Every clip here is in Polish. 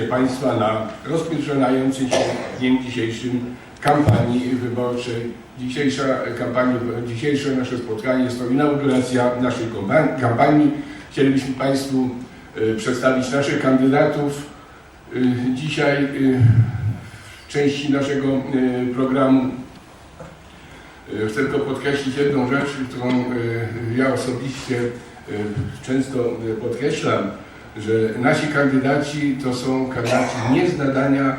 Państwa na rozpoczynającej się dniem dzisiejszym kampanii wyborczej. Dzisiejsza kampania, dzisiejsze nasze spotkanie jest to inauguracja naszej kampanii. Chcielibyśmy Państwu e, przedstawić naszych kandydatów. E, Dzisiaj e, w części naszego programu chcę tylko podkreślić jedną rzecz, którą ja osobiście często podkreślam, że nasi kandydaci to są kandydaci nie z nadania e,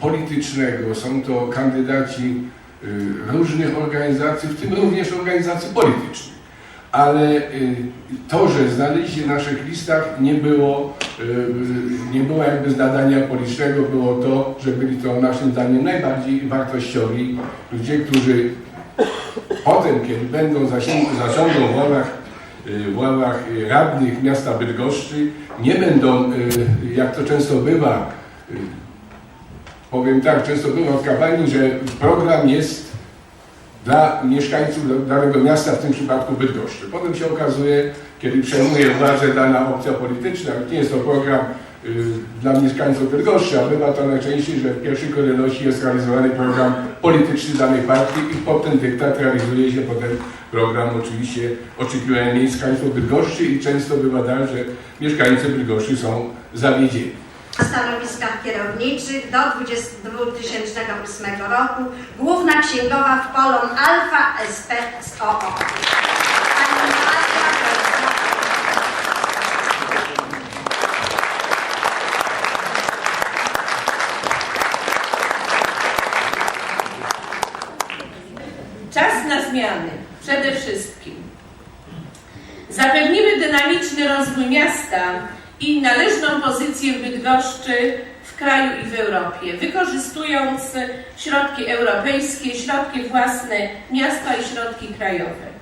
politycznego, są to kandydaci e, różnych organizacji, w tym również organizacji politycznych. Ale e, to, że znaleźli się w naszych listach nie było, nie było jakby z nadania politycznego, było to, że byli to naszym zdaniem najbardziej wartościowi ludzie, którzy potem, kiedy będą zasią- zasiądą w ławach, w ławach y, radnych miasta Bydgoszczy, nie będą, y, jak to często bywa, y, powiem tak, często bywa w kampanii, że program jest dla mieszkańców danego miasta, w tym przypadku Bydgoszczy. Potem się okazuje, kiedy przejmuje władzę dana opcja polityczna, nie jest to program y, dla mieszkańców Bydgoszczy, a bywa to najczęściej, że w pierwszej kolejności jest realizowany program polityczny danej partii i pod ten dyktat realizuje się potem program oczywiście oczekiwania mieszkańców Bydgoszczy i często bywa tak, że mieszkańcy Bydgoszczy są zawiedzieni. Na stanowiskach kierowniczych do 20 2008 roku główna księgowa w Polon Alfa SP z OO. Zmiany. Przede wszystkim zapewnimy dynamiczny rozwój miasta i należną pozycję Bydgoszczy w kraju i w Europie, wykorzystując środki europejskie, środki własne miasta i środki krajowe.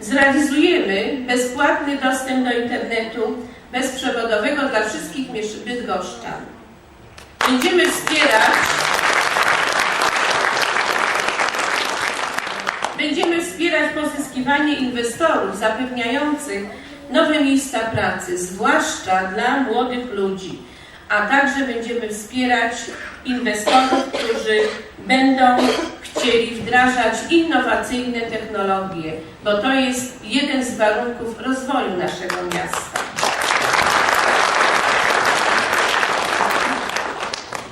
Zrealizujemy bezpłatny dostęp do internetu bezprzewodowego dla wszystkich bydgoszczan. Będziemy wspierać Będziemy wspierać pozyskiwanie inwestorów zapewniających nowe miejsca pracy, zwłaszcza dla młodych ludzi, a także będziemy wspierać inwestorów, którzy będą chcieli wdrażać innowacyjne technologie, bo to jest jeden z warunków rozwoju naszego miasta.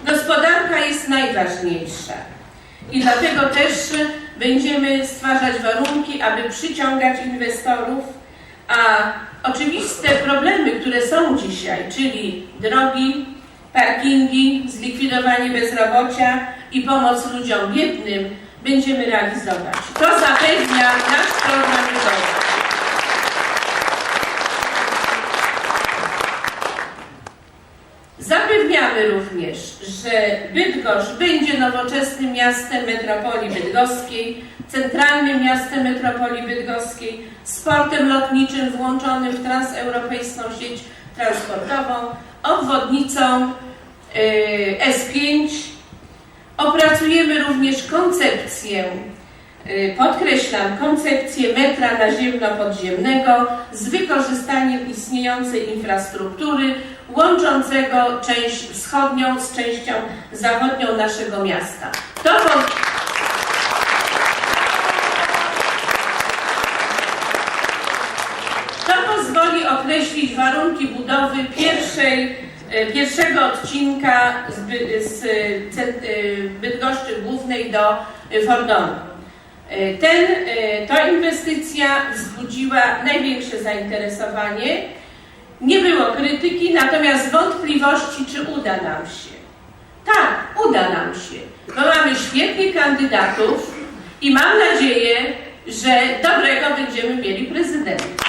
Gospodarka jest najważniejsza i dlatego też będziemy stwarzać warunki, aby przyciągać inwestorów, a oczywiste problemy, które są dzisiaj, czyli drogi, parkingi, zlikwidowanie bezrobocia i pomoc ludziom biednym, będziemy realizować. To zapewnia nasz program wyborczy. Zapewniamy również, że Bydgoszcz będzie nowoczesnym miastem metropolii bydgoskiej, centralnym miastem metropolii bydgoskiej, z portem lotniczym włączonym w transeuropejską sieć transportową, obwodnicą y, S5. Opracujemy również koncepcję, y, podkreślam, koncepcję metra naziemno-podziemnego z wykorzystaniem istniejącej infrastruktury łączącego część wschodnią z częścią zachodnią naszego miasta. To, po, to pozwoli określić warunki budowy pierwszej, e, pierwszego odcinka z, e, Bydgoszczy Głównej do Fordonu. E, Ten, ta inwestycja wzbudziła największe zainteresowanie. Nie było krytyki, natomiast wątpliwości, czy uda nam się. Tak, uda nam się, bo mamy świetnych kandydatów i mam nadzieję, że dobrego będziemy mieli prezydenta.